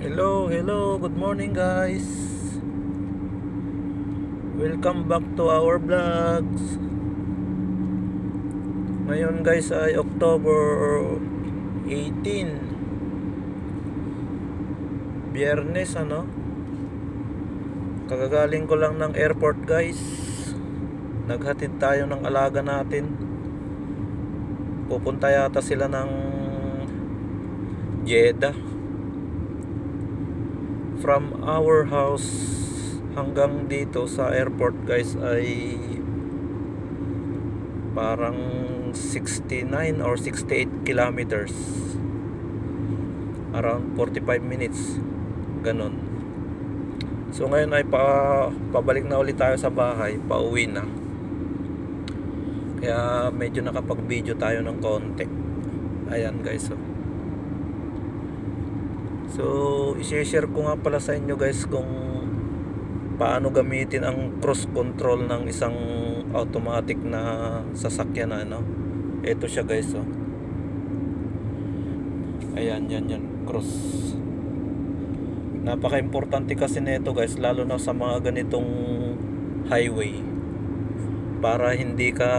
Hello, hello, good morning guys. Welcome back to our vlogs. Ngayon guys ay October 18. Biyernes ano? Kagagaling ko lang ng airport guys. Naghatid tayo ng alaga natin. Pupunta yata sila ng Jeddah from our house hanggang dito sa airport guys ay parang 69 or 68 kilometers. Around 45 minutes ganon so ngayon ay pa, pabalik na ulit tayo sa bahay pauwi na. Kaya medyo nakapag video tayo ng konti. Ayan guys so So, i-share ko nga pala sa inyo guys kung paano gamitin ang cross control ng isang automatic na sasakyan na ano. Ito siya guys oh. Ayan, yan, yan, cross. Napaka-importante kasi nito guys, lalo na sa mga ganitong highway. Para hindi ka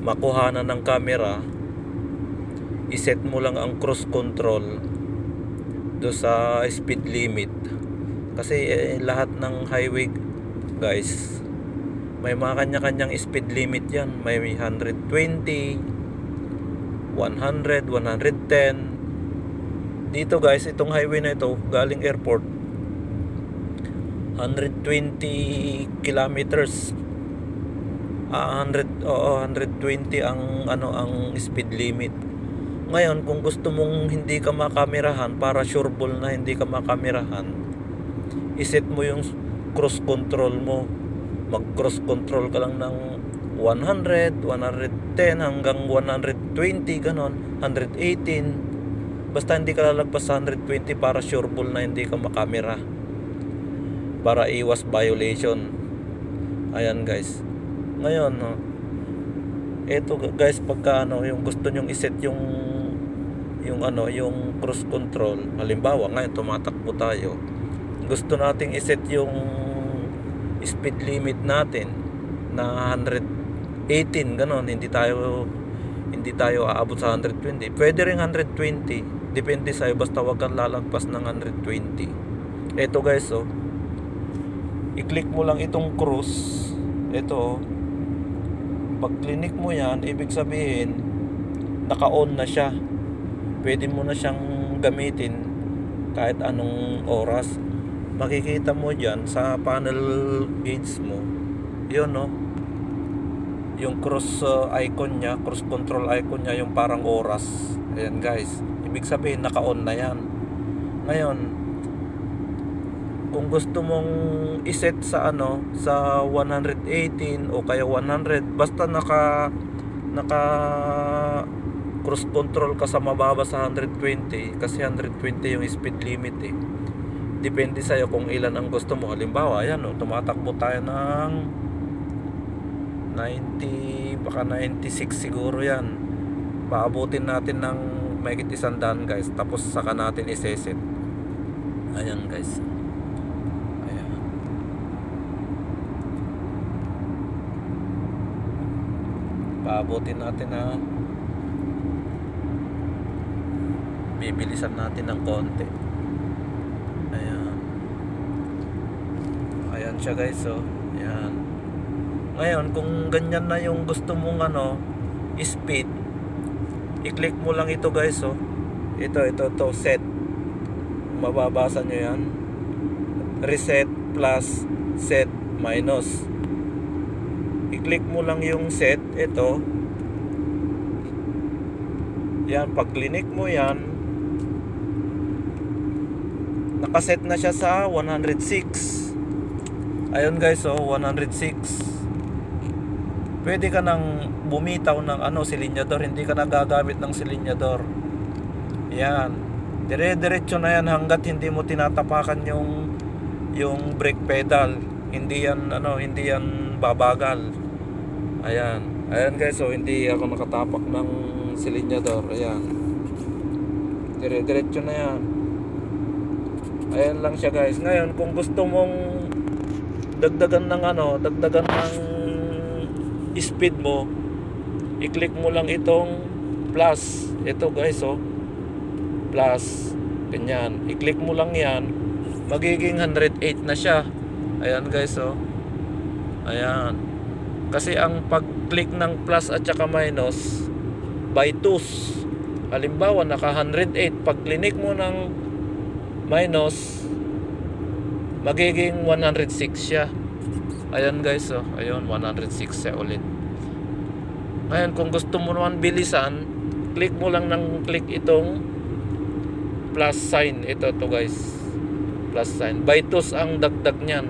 makuhanan ng camera, iset mo lang ang cross control do sa speed limit. Kasi eh, lahat ng highway guys may mga kanya-kanyang speed limit yan. May 120 100 110 dito guys itong highway na ito galing airport 120 kilometers. Ah 100 oo 120 ang ano ang speed limit ngayon, kung gusto mong hindi ka makamerahan para sureball na hindi ka makamerahan, iset mo yung cross control mo. Mag cross control ka lang ng 100, 110 hanggang 120 ganon, 118. Basta hindi ka lalagpas sa 120 para sureball na hindi ka makamera. Para iwas violation. Ayan guys. Ngayon, eto guys pagka ano yung gusto nyong iset yung yung ano yung cruise control. Halimbawa ngayon tumatakbo tayo. Gusto nating iset yung speed limit natin na 118 ganon. Hindi tayo hindi tayo aabot sa 120 pwede rin 120 depende sa basta wag kang lalagpas ng 120 eto guys oh. I-click mo lang itong cruise. Ito oh. Pag clinic mo yan, ibig sabihin, naka-on na siya. Pwede mo na siyang gamitin kahit anong oras. Makikita mo dyan sa panel gauge mo. Yun, no? Yung cross uh, icon niya, cross control icon niya, yung parang oras. Ayan, guys. Ibig sabihin, naka-on na yan. Ngayon, kung gusto mong iset sa ano sa 118 o kaya 100 basta naka naka cross control ka sa mababa sa 120 kasi 120 yung speed limit eh. Depende sa iyo kung ilan ang gusto mo. Halimbawa ayan oh, tumatakbo tayo ng 90 baka 96 siguro yan. Paabutin natin ng mahigit isang daan guys. Tapos saka natin iseset. Ayan guys. Paabutin natin na bibilisan natin ng konti. Ayan. Ayan siya guys oh. Ayan. Ngayon kung ganyan na yung gusto mong ano speed i-click mo lang ito guys oh. Ito ito to set. Mababasa nyo yan. Reset plus set minus. I-click mo lang yung set ito. Yan pag clinic mo yan nakaset na siya sa 106 ayun guys oh 106 pwede ka nang bumitaw ng ano silinyador hindi ka na gagamit ng silinyador yan dire-diretso na yan hanggat hindi mo tinatapakan yung yung brake pedal hindi yan ano hindi yan babagal Ayan. Ayan guys, so hindi ako nakatapak ng silinyador. Ayan. Dire-diretso na yan. Ayan lang siya guys. Ngayon, kung gusto mong dagdagan ng ano, dagdagan ng speed mo, i-click mo lang itong plus. Ito guys, oh. Plus. Ganyan. I-click mo lang yan. Magiging 108 na siya. Ayan guys, oh. Ayan. Kasi ang pag-click ng plus at saka minus by 2. Halimbawa, naka 108. Pag click mo ng minus, magiging 106 siya. Ayan guys, oh. Ayun, 106 siya ulit. Ngayon, kung gusto mo naman bilisan, click mo lang ng click itong plus sign. Ito to guys. Plus sign. By 2 ang dagdag niyan.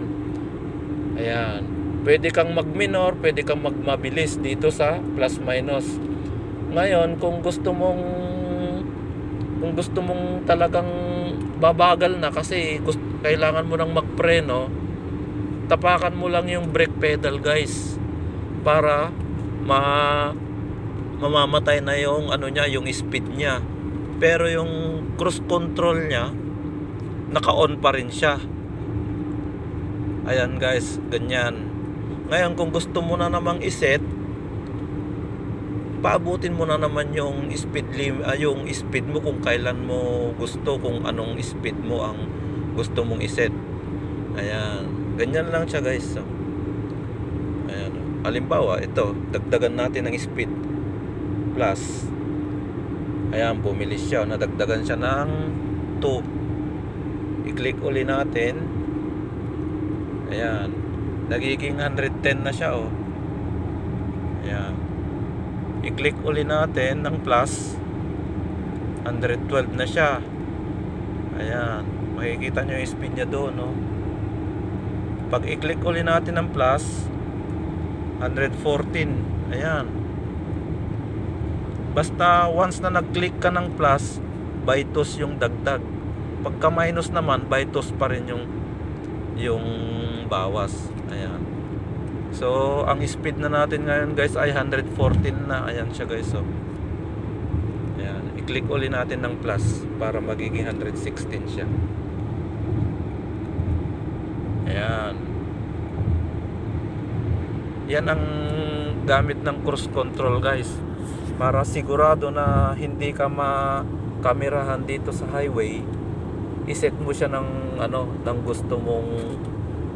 Ayan. Pwede kang mag-minor, pwede kang magmabilis dito sa plus minus. Ngayon, kung gusto mong kung gusto mong talagang babagal na kasi kailangan mo nang magpreno, tapakan mo lang yung brake pedal, guys. Para ma mamamatay na yung ano niya, yung speed niya. Pero yung cruise control niya naka-on pa rin siya. Ayan guys, ganyan. Ngayon kung gusto mo na namang iset, paabutin mo na naman yung speed lim ah, yung speed mo kung kailan mo gusto, kung anong speed mo ang gusto mong iset. Ayan, ganyan lang siya guys. So, ayan. Halimbawa, ito, dagdagan natin ng speed plus. Ayan, bumili siya. Nadagdagan siya ng 2. I-click uli natin. Ayan. Nagiging 110 na siya, oh. Ayan. I-click uli natin ng plus. 112 na siya. Ayan. Makikita nyo yung speed niya doon, no? Pag i-click uli natin ng plus, 114. Ayan. Basta once na nag-click ka ng plus, by 2 yung dagdag. Pagka minus naman, by 2 pa rin yung yung bawas. Ayan. So, ang speed na natin ngayon guys ay 114 na. Ayan siya guys. So, ayan. I-click uli natin ng plus para magiging 116 siya. Ayan. Yan ang gamit ng cruise control guys. Para sigurado na hindi ka makamerahan dito sa highway, iset mo siya ng ano, ng gusto mong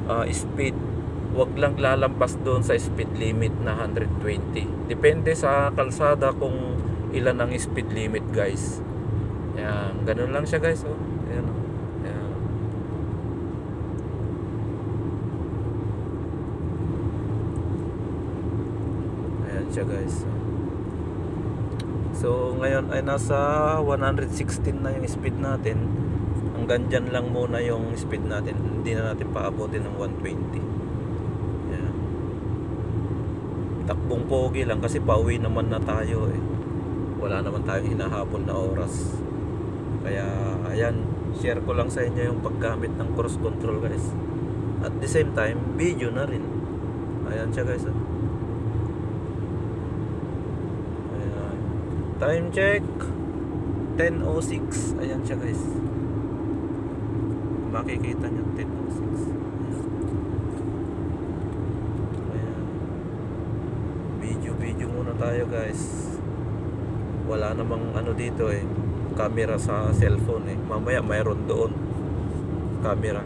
ah, speed. Huwag lang lalampas doon sa speed limit na 120. Depende sa kalsada kung ilan ang speed limit guys. Yan, ganun lang siya guys. Oh. Ayan, oh. Ayan. Ayan siya guys. So ngayon ay nasa 116 na yung speed natin. Hanggang dyan lang muna yung speed natin. Hindi na natin paabutin ng 120. Ayan. Takbong pogi lang kasi pauwi naman na tayo eh. Wala naman tayong hinahabol na oras. Kaya ayan, share ko lang sa inyo yung paggamit ng cruise control guys. At the same time, video na rin. Ayan siya guys. ah. Ayan. Time check 10.06 Ayan siya guys Makikita nyo 10.06 Ayan. Ayan. Video muna tayo guys. Wala namang ano dito eh. Camera sa cellphone eh. Mamaya mayroon doon. Camera.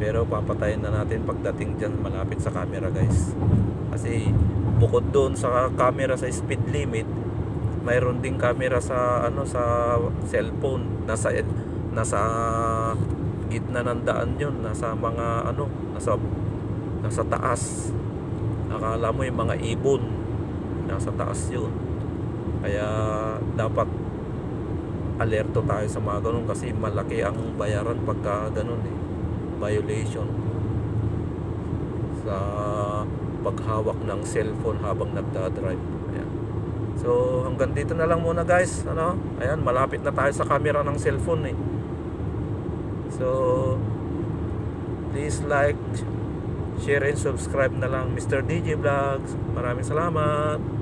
Pero papatayin na natin pagdating dyan malapit sa camera guys. Kasi bukod doon sa camera sa speed limit mayroon ding camera sa ano sa cellphone. Nasa nasa gitna ng daan yun. Nasa mga ano nasa nasa taas akala mo yung mga ibon nasa taas yun kaya dapat alerto tayo sa mga ganun kasi malaki ang bayaran pagka ganun eh violation sa paghawak ng cellphone habang nagdadrive. Ayan. So hanggang dito na lang muna guys. Ano? Ayan, malapit na tayo sa camera ng cellphone eh. So please like, share and subscribe na lang Mr. DJ Vlogs. Maraming salamat.